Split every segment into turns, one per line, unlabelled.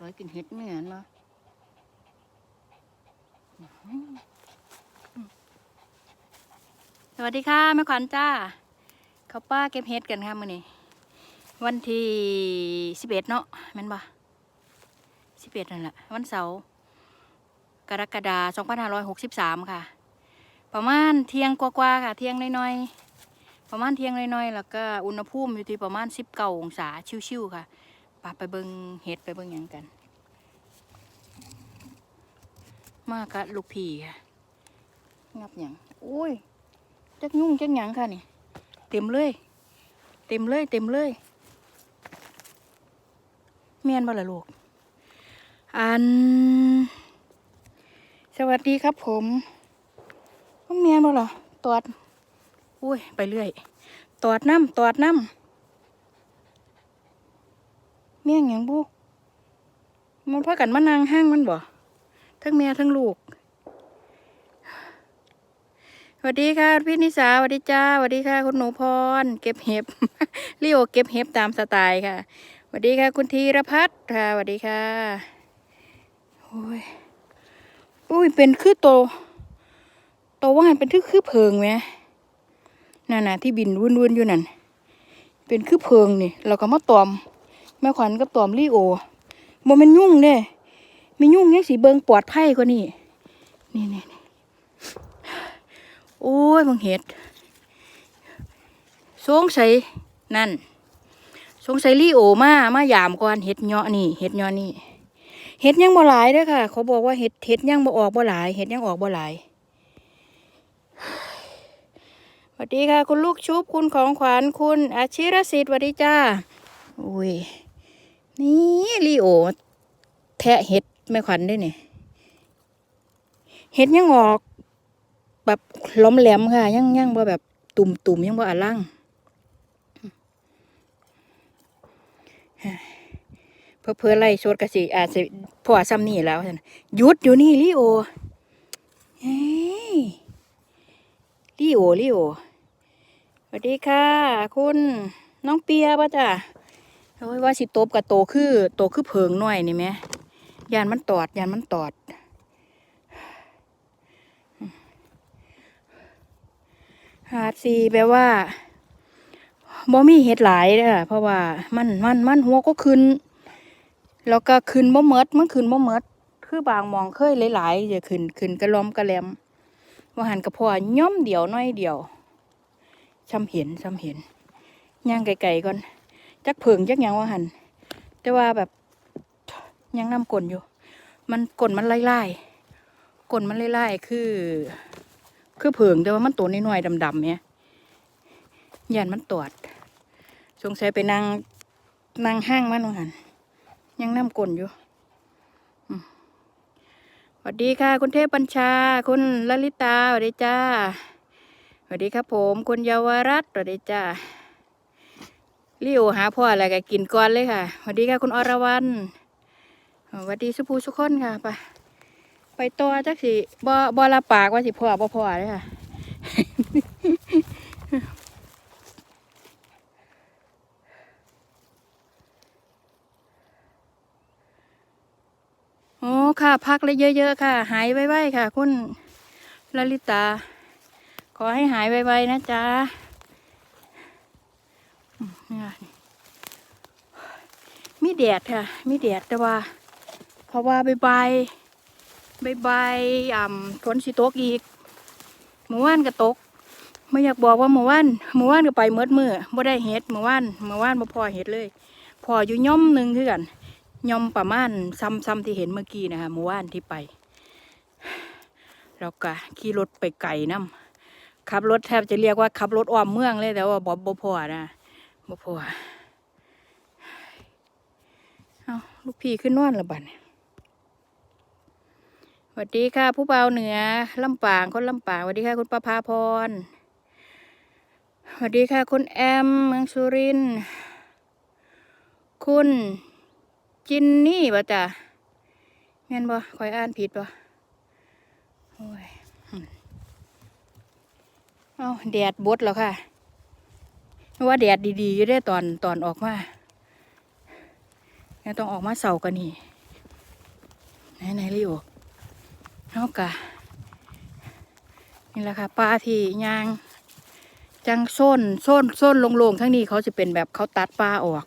ร้อยกินเห็ดเหมือนเนาะสวัสดีค่ะแม่ขวัญจ้าเขาป้าเก็บเห็ดกันค่ะมื้อนี้วันที่สิบเอ็ดเนาะแม่นบ่สิบเอ็ดนั่นแหละวันเสาร์กรกฎาสองพันห้าร้อยหกสิบสามค่ะ ประมาณเที่ยงกว่าๆค่ะ เที่ยงน้อยๆประมาณเที่ยงน้อยๆแล้วก็อุณหภูมิอยู่ที่ประมาณสิบเก้าองศาชิวๆค่ะ ไปเบิงเห็ดไปเบิงหยังกัน มากะลูกผีค่ะ งับยังอุ้ยจักยุ่งจักหยังค่ะนี่ เต็มเลย เต็มเลย เต็มเลยเมียนบ่ละลูก อัน สวัสดีครับผมเมียนบ่ล่ะตอด อุ้ย ไปเรื่อย ตอดน้ำตอดน้ำ เมี่ยงหยังบุมันพากันมานางห้างมันบ่ทั้งเมียทั้งลูกสวัสดีค่ะพี่นิสาสวัสดีจ้าสวัสดีค่ะ คุณหนูพร เก็บเห็บลิโอเก็บเห็บตามสไตล์ค่ะสวัสดีค่ะ คุณธีรพัฒน์ค่ะสวัสดีค่ะโอ้ยอุ้ยเป็นคือโตโตว่าหันเป็นคือคือเพิงไหมนั่นน่ะที่บินวุ่นๆอยู่นั่นเป็นคือเพิงนี่เราก็มาตอม แม่ขวัญก็ตอมลิโอบ่มันยุ่งเด้มียุ่งยังสีเบิงปลอดภัยกว่านี่นี่นี่โอ้ยมึงเห็ดสงสัยนั่นสงสัยลิโอมา มายามก่อนเห็ดเนาะนี่เห็ดเนาะนี่เห็ดยังบ่หลายเด้อค่ะ เขาบอกว่าเห็ดเห็ดยังบ่ออกบ่หลาย เห็ดยังออกบ่หลายสวัสดีค่ะ คุณลูกชุบคุณของขวัญคุณอาชิรสิทธิ์สวัสดีจ้าอุ้ย นี่ลีโอ แทะเห็ดไม่ขวัญด้วยนี่เห็ดยังออก แบบล้มแหลมค่ะ ยังยังบ่แบบตุ่มตุ่มยังบ่อลังเพื่อเพื่อไล่ชดกสิอาจจะพอซ้ำนี่แล้วหยุดอยู่นี่ลีโอเฮ้ลีโอลีโอสวัสดีค่ะ คุณน้องเปียป่ะจ้ะ โอ้ยว่าสิโตบกับโตคือโตคือเพิงหน่อยนี่ไหมยานมันตอดยานมันตอดหาดสีแปลว่าบ่มีเห็ดหลายเด้อเพราะว่ามันมันมันหัวก็ขึ้น แล้วก็ขึ้นบ่เมดมันขึ้นบ่เมดคือบางมองเคยหลายๆอย่าขึ้นขึ้นกระลอมกระแลมว่าหันกระพอย่อมเดียวน้อยเดียวซ้ำเห็นซ้ำเห็นย่างไกลๆก่อน จักเผิงจักยังว่าหันแต่ว่าแบบยังน้ำกลนอยู่ มันกลนมันไล่ไล่กลนมันไล่ไล่คือ คือเผิงแต่ว่ามันตัวน้อยๆดำๆเนี่ยยันมันตอดสงสัยไปนั่งนั่งห้างมันว่าหันยังน้ำกลนอยู่สวัสดีค่ะ คุณเทพบัญชา คุณลลิตาสวัสดีจ้าสวัสดีครับผม คุณเยาวรัตน์สวัสดีจ้า ลิโอหาพ่ออะไรก็กินก่อนเลยค่ะสวัสดีค่ะคุณอรวรรณสวัสดีสุภูสุขคนค่ะไปไปต่อจักสิบ่บ่ละปากว่าสิพ่อบ่พ่อเลยค่ะโอ้ค่ะ พักเลยเยอะๆค่ะ หายไวๆค่ะ คุณลลิตา ขอให้หายไวๆนะจ๊ะ ค่ะมีแดดค่ะ มีแดดแต่ว่า เพราะว่าใบใบใบใบอ่ำฝนสิตกอีกเมื่อวานก็ตกไม่อยากบอกว่าเมื่อวานเมื่อวานก็ไปเมื่อมือบ่ได้เห็ดเมื่อวานเมื่อวานบ่พอเห็ดเลย พออยู่ย่อมหนึ่งคือกันย่อมประมาณซ้ำซ้ำที่เห็นเมื่อกี้นะคะเมื่อวานที่ไปแล้วก็ขี่รถไปไก่น้ำขับรถแทบจะเรียกว่าขับรถอ้อมเมืองเลยแต่ว่าบ่บ่พอนะ บ่พอเอาลูกพี่ขึ้นนวดละบัดเนี่ยสวัสดีค่ะ ผู้เบาเหนือลำปางคนลำปางสวัสดีค่ะ คุณประภาพรสวัสดีค่ะ คุณแอมเมืองสุรินคุณจินนี่ป่ะจ้ะแม่นบ่คอยอ่านผิดป่ะโอ้ยเอาแดดบดแล้วค่ะ ว่าแดดดีๆอยู่ได้ตอนตอนออกมายังต้องออกมาเสากันนี่ไหนไหนริโอเอากะนี่แหละค่ะปลาที่ยาง จังโซนโซนโซนโลงๆทั้งนี้เขาจะเป็นแบบเขาตัดปลาออก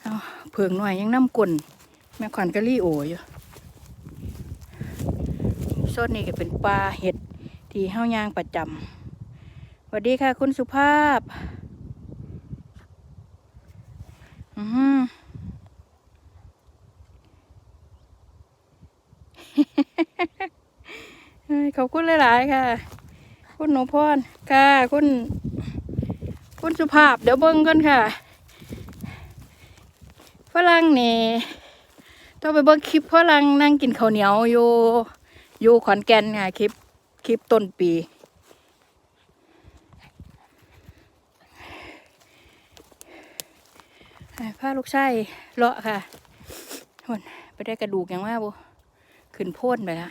เอาเผืองหน่อยยังน้ำกลนแม่ขวัญก็รีโออยู่โซนนี้ก็เป็นปลาเห็ดที่เฮายางประจำสวัสดีค่ะคุณสุภาพ อือหือเอ้ยขอบคุณหลาย ๆ ค่ะ คุณหนูพรค่ะ คุณ คุณสุภาพ เดี๋ยวเบิ้งกันค่ะ ฝรั่งนี่ต้องไปเบิ้งคลิปฝรั่งนั่งกินข้าวเหนียวอยู่อยู่ขอนแก่นค่ะ คลิป คลิปต้นปี ให้าลูกชายเลาะค่ะคนไปได้กระดูกอย่างว่าบุขึ้นโพ่นไปละ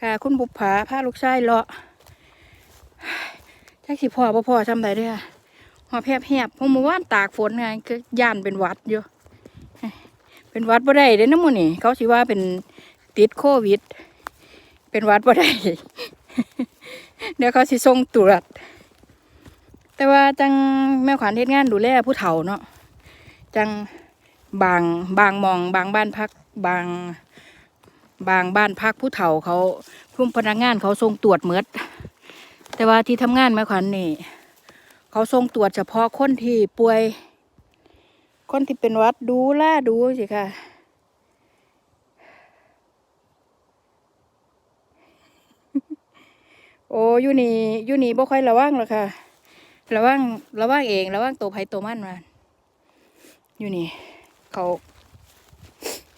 ค่ะคุณบุปผาพาลูกชายเลาะแท็กสิพ่อบ่พ่อทำไรด้อหอแพบแหบเพราะเมื่อวานตากฝนไงก็ย่านเป็นวัดอยู่ เป็นวัดบ่ได้เด้น้ำมูนี่ เขาสิว่าเป็นติดโควิด เป็นวัดบ่ได้ เดี๋ยวเขาสิส่งตรวจ แต่ว่าจังแม่ขวัญเฮ็ดงานดูแลผู้เฒ่าเนาะจังบางบางมองบางบ้านพักบางบางบ้านพักผู้เฒ่าเขาพุ่มพนักงานเขาส่งตรวจเมดแต่ว่าที่ทำงานแม่ขวัญนี่ เขาส่งตรวจเฉพาะคนที่ป่วย คนที่เป็นวัดดูแลดูสิค่ะโอ้ยู่นี่ยู่นี่บ่ค่อยระวังหรอกค่ะ ระวังระวังเองระวังตัวไผ่ตัวมันมาอยู่นี่ เขา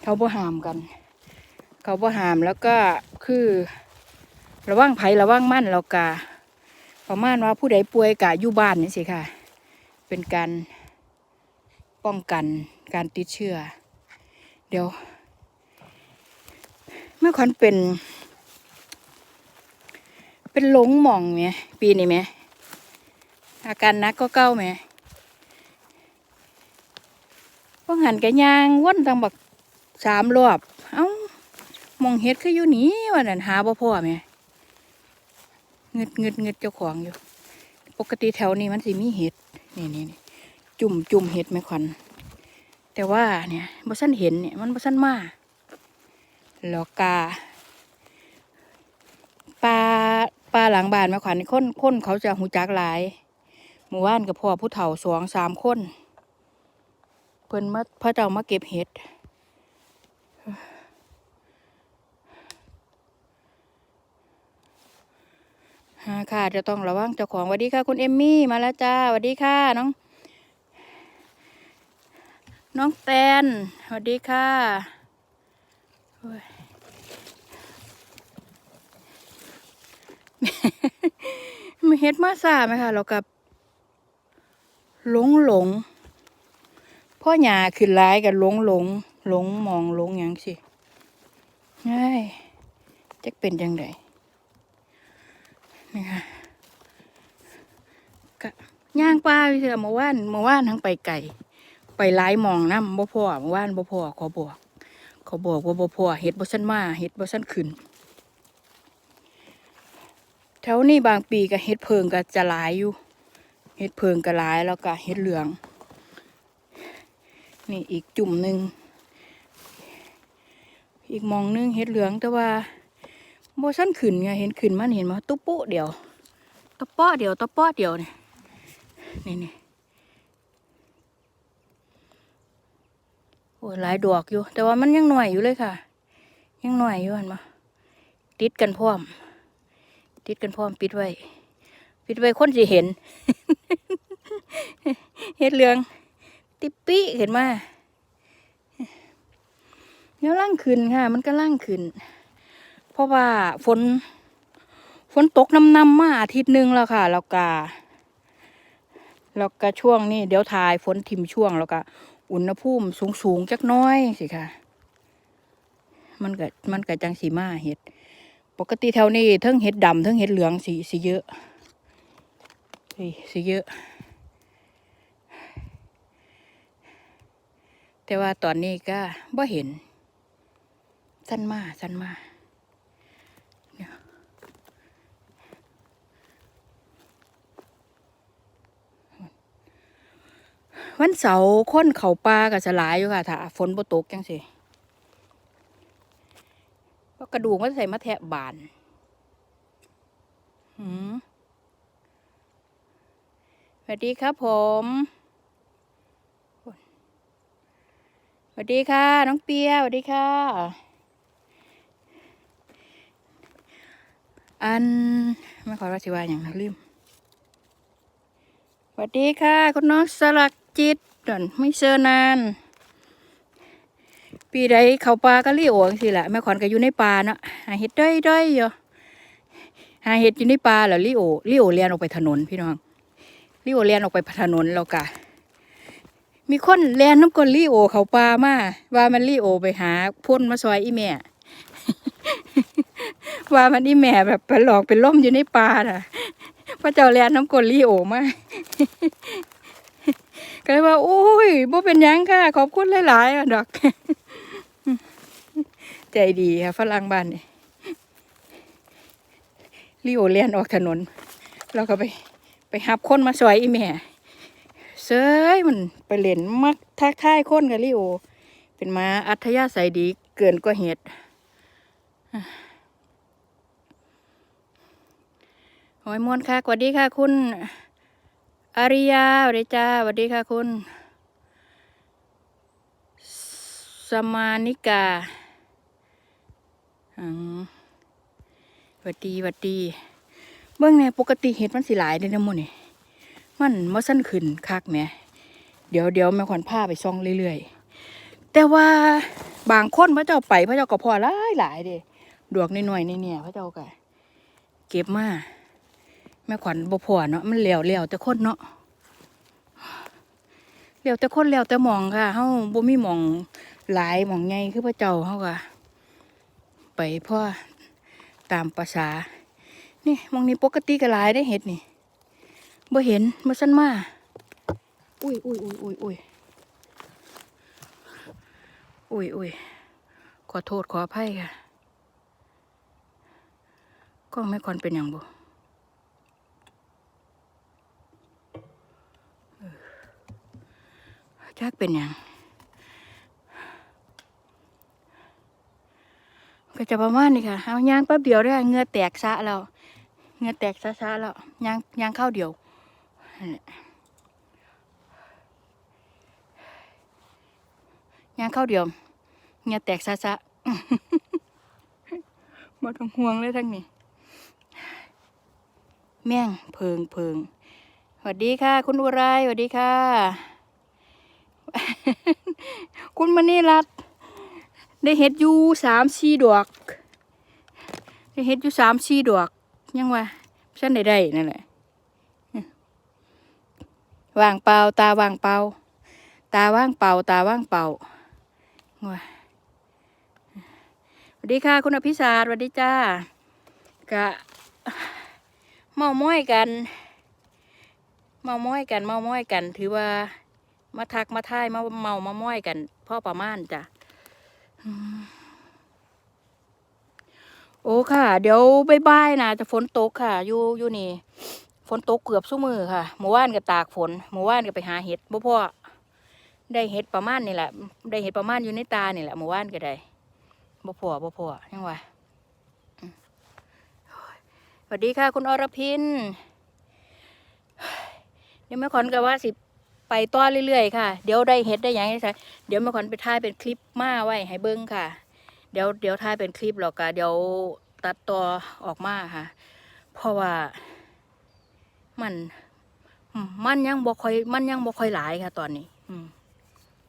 เขาบ่หามกัน เขาบ่หามแล้วก็คือ ระวังไผ่ระวังมันแล้วก็ประมาณว่าผู้ใดป่วยกะอยู่บ้านนี่สิค่ะ เป็นการป้องกันการติดเชื้อ เดี๋ยว เมื่อควันเป็น เป็นหลงหม่องไหมปีนี้ไหม อาการนักก็เก้าไหมพวกหันกะยางว่นตังบักสามรอบ เอ้ามองเห็ดคืออยู่นี่วันนั้นหาบ่พ่อไหมเงึดเงึดเงึดเจ้าของอยู่ ปกติแถวนี้มันสิมีเห็ดนี่นี่นี่จุ่มจุ่มเห็ดไหมควันแต่ว่าเนี่ยบ่สั้นเห็นเนี่ยมันบ่สั้นมาแล้วกาปลาปลาหลังบานแม่ขวัญนี่คนคนเขาจะหูจักหลาย หมู่บ้านกับพ่อผู้เฒ่าสองสามคน เพิ่นมาพระเจ้ามาเก็บเห็ดฮาค่ะจะต้องระวังเจ้าของสวัสดีค่ะ คุณเอมมี่มาแล้วจ้าสวัสดีค่ะน้อง น้องแตนสวัสดีค่ะมีเฮ็ดมาซาไหมคะเรากับ หลงหลงพ่อหยาขึ้นร้ายกับหลงหลงหลงมองหลงหยังสิง่ายจะเป็นยังไงนี่ค่ะกะย่างป้าพี่เสือเมื่านเมื่านทั้งไปไก่ไปหลายมองน้ำบ่พ่อเมื่านบ่พ่อขอบอกขาบอกว่าบ่พอเฮ็ดบ่ซันมาเฮ็ดบ่ซันขึ้นแถวนี้บางปีก็เฮ็ดเพิงก็จะหลายอยู่ เฮ็ดเพิงก็หลายแล้วก็เฮ็ดเหลือง นี่อีกจุ่มหนึ่งอีกหมองหนึงเฮ็ดเหลืองแต่ว่าบ่สั้นขึ้นไงเห็นขึ้นมันเห็นมาตุ๊ปุ๊เดียวตะเปาะเดียวตะเปาะเดียวนี่นี่นี่โอ้ยหลายดอกอยู่ แต่ว่ามันยังหน่อยอยู่เลยค่ะ ยังหน่อยอยู่เห็นปะติดกันพร้อม ติดกันพร้อมปิดไว้ ปิดไว้คนสิเห็นเฮ็ดเรือง ติปี้เห็นมาเดี๋ยวล่างขึ้นค่ะ มันก็ล่างขึ้น เพราะว่าฝน ฝนตกน้ำน้ำมาอาทิตย์หนึ่งแล้วค่ะ แล้วก็แล้วก็ช่วงนี้เดี๋ยวทายฝนทิมช่วงแล้วก็อุณหภูมิสูงสูงจักน้อยสิค่ะ มันก็มันก็จังสีมาเห็ด ปกติแถวนี้ทั้งเห็ดดำทั้งเห็ดเหลืองสีสีเยอะ สีสีเยอะ แต่ว่าตอนนี้ก็บ่เห็น สั้นมาสั้นมาวันเสาร์ค้นเขาปลากับสลายอยู่ค่ะถ้าฝนบ่ตกจังสิว่ากระดูกมันใส่มาแทะบานหืม วัสดีครับผมสวัสดีค่ะ น้องเปียสวัสดีค่ะ อันไม่ขอราชิวาอย่างนะลืมสวัสดีค่ะ คุณน้องสลักจิตดอนไม่เจอนาน ปีใดเขาปลาก็รีโอจังสิแหละแม่ขวัญก็อยู่ในป่าเนาะหาเห็ดด้อยด้ยๆอยู่หาเห็ดอยู่ในป่าแล้วลิโอลิโอเลียนออกไปถนนพี่น้อง ลิโอเลียนออกไปถนนแล้วกะมีคนแลนน้ำกลลี่โอเขาปลามาว่ามันลี่โอไปหาพ่นมาซอยอีแม่ว่ามันอีแม่แบบไปหลอกเป็นล่มอยู่ในป่าน่ะพระเจ้าแลนน้ำกลลี่โอมาก็เลยว่าโอ้ยบ่เป็นยังค่ะ ขอบคุณหลายๆอะดอก ใจดีค่ะฝรั่งบ้านนี่ลี่โอเลียนออกถนนแล้วก็ไป ไปหับคนมาซอยอีแม่เซยมันไปเล่นมักทักทายคนกับลิโอ เป็นมาอัธยาศัยดีเกินกว่าเหตุหอยมวนค่ะสวัสดีค่ะ คุณอาริยาสวัสดีจ้าสวัสดีค่ะ คุณ สมานิกาอืมสวัสดีสวัสดี เบื้องในปกติเห็ดมันสิหลายเด้นะมูนี่มันมาสั้นขึ้นคักแหมเดี๋ยวเดี๋ยวแม่ขวัญพาไปซ่องเรื่อยๆ แต่ว่าบางคนพระเจ้าไปพระเจ้าก็พอหลายหลายๆเด้ดวกน้อยๆนี่เนี่ยพระเจ้าก็เก็บมาแม่ขวัญบ่พอเนาะมันเหลวเหลวแต่คนเนาะเหลวแต่คนเหลวแต่มองค่ะเฮาบ่มีมองหลายมองใหญ่คือพระเจ้าเฮาก็ไปพ่อตามภาษา นี่มองนี้ปกติก็หลายได้เห็ดนี่บ่เห็นบ่สั้นมาอุ้ยอุ้ยอุ้ยอุ้ยอุ้ยอุ้ยอุ้ยขอโทษขออภัยค่ะกล้องไม่คอนเป็นอย่างบ่จักเป็นอย่าง ก็จะประมาณนี้ค่ะเอายางแป๊บเดียวได้เงือแตกซะแล้วเงือแตกซะซะแล้วยางยางเข้าวเดียวย่างเข้าวเดียวเงียแตกซะซะมาต้งห่วงเลยทั้งนี้ แม่งเพิงเพิงสวัสดีค่ะ คุณอุไรสวัสดีค่ะ คุณมณีรัตน์ ได้เห็ดอยู่สามสี่ดอกได้เห็ดอยู่สามสี่ดอก ยังวะฉันได้ได้นั่นแหละวางเปล่าตาวางเปล่าตาว่างเปล่าตาว่างเปล่าว้าสวัสดีค่ะ คุณอภิศาสตร์สวัสดีจ้ากะเมาม้อยกัน เมาม้อยกัน เมาม้อยกัน ถือว่ามาทักมาท่ายมาเมามาม้อยกัน พ่อประมาณจ้ะ โอ้ค่ะ เดี๋ยวบายๆนะจะฝนตกค่ะ อยู่อยู่นี่ ฝนตกเกือบสู้มือค่ะเมื่อวานก็ตากฝนเมื่อวานก็ไปหาเห็ดบ่พ่อได้เห็ดประมาณนี่แหละ ได้เห็ดประมาณอยู่ในตานี่แหละเมื่อวานก็ได้บ่พ่อบ่พ่อยังวะสวัสดีค่ะ คุณอรพินเดี๋ยวแม่ขวัญก็ว่าสิ ไปต่อเรื่อยๆค่ะ เดี๋ยวได้เห็ดได้ยังไงใช่เดี๋ยวม่ขวัญไปถ่ายเป็นคลิปมาไว้ให้เบิ้งค่ะ เดี๋ยวเดี๋ยวถ่ายเป็นคลิปหรอกค่ะเดี๋ยวตัดต่อออกมาค่ะ เพราะว่ามันมันยังบ่ค่อยมันยังบ่ค่อยหลายค่ะ ตอนนี้ อืม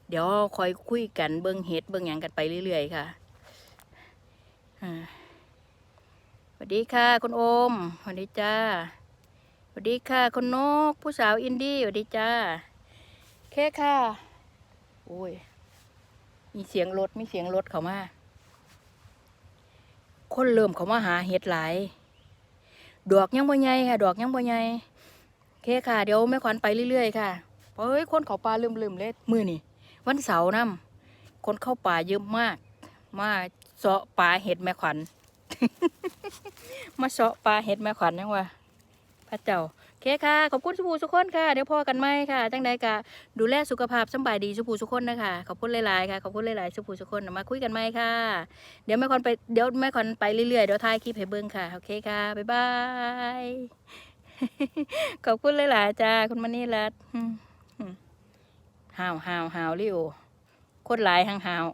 เดี๋ยวคอยคุยกันเบิ่งเฮ็ดเบิ่งหยังกันไปเรื่อยๆค่ะอ่าสวัสดีค่ะ คุณโอมสวัสดีจ้าสวัสดีค่ะ คุณนก ผู้สาวอินดี้สวัสดีจ้า แค่ค่ะ โอ้ย มีเสียงรถมีเสียงรถเข้ามา คนเริ่มเขามาหาเห็ดหลาย ดอกยังบ่ใหญ่ค่ะ ดอกยังบ่ใหญ่เคค่ะ เดี๋ยวแม่ขวัญไปเรื่อยๆค่ะเฮ้ยคนเขาปลาลืมๆเลยมือนี่ วันเสาร์นํคนเข้าป่าเยอะมาก มาเสาะป่าเห็ดแม่ขวัญ มาเสาะป่าเห็ดแม่ขวัญยังวะ พระเจ้าโอเคค่ะ ขอบคุณสุภูสุคนค่ะ เดี๋ยวพอกันไหมค่ะ จังใดกะดูแลสุขภาพสบายดีสุภูสุคนนะคะ ขอบคุณหลายๆค่ะ ขอบคุณหลายๆสุภูสุคนมาคุยกันไหมค่ะ เดี๋ยวแม่ขวัญไป เดี๋ยวแม่ขวัญไปเรื่อยๆ เดี๋ยวถ่ายคลิปให้เบิ่งค่ะ โอเคค่ะ บ๊ายบาย ขอบคุณหลายๆจ้า คุณมณีรัตน์อืมอืมห่าวห่าวห่าวลิโอโคตรหลายห่างห่าว